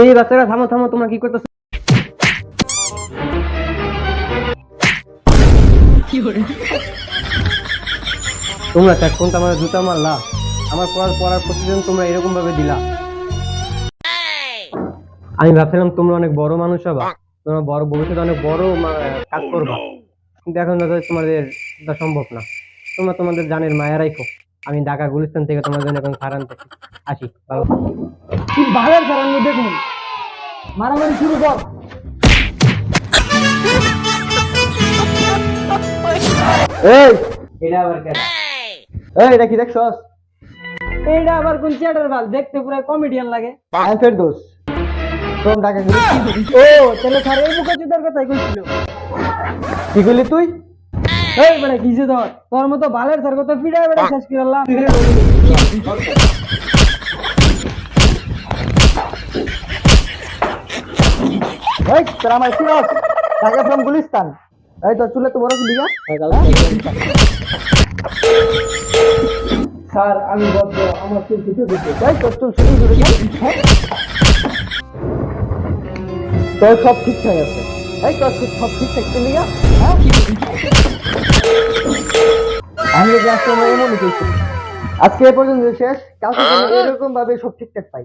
এই বাচ্চারা থামো থামো তোমরা কি করতেছো? তোমরা কোনটা আমার জুতা মারলা আমার পড়ার পড়ার প্রতিদিন তোমরা এরকম ভাবে দিলা। আমি ভাবছিলাম তোমরা অনেক বড় মানুষ হবা তোমরা বড় ভবিষ্যতে অনেক বড় কাজ করবা। কিন্তু এখন দেখা তোমাদের সম্ভব না। তোমরা তোমাদের জানের মায়া রাখো আমি ঢাকা গুলিস্তান থেকে তোমার জন্য এখন আনতে আসি ভালো কি ভালো করানো দেখুন। মারামারি শুরু কর। এই! এটা আবার কেন এই এটা কি দেখছস এইটা আবার কোন চ্যাটার বাল? দেখতে পুরো কমেডিয়ান লাগে। আই ঢাকা ও! তাহলে স্যার এই মুখে চিন্তার কথাই কইছিল। কি তুই? এই মানে কি যে ধর? তোর মতো ভালের স্যার কত পিড়ায় বেড়ে শেষ করে আল্লাহ এই তোর আমার সিরাজ ঢাকা ফ্রম গুলিস্তান এই তোর চুলে তো বড় কি দিগা স্যার আমি ভদ্র আমার চুল কিছু দিতে এই তোর চুল শুরু করে তোর সব ঠিকঠাক আছে এই তোর সব ছিল দিগা হ্যাঁ? আমি আজকে এ পর্যন্ত শেষ। কালকে এরকম ভাবে সব ঠিকঠাক পাই।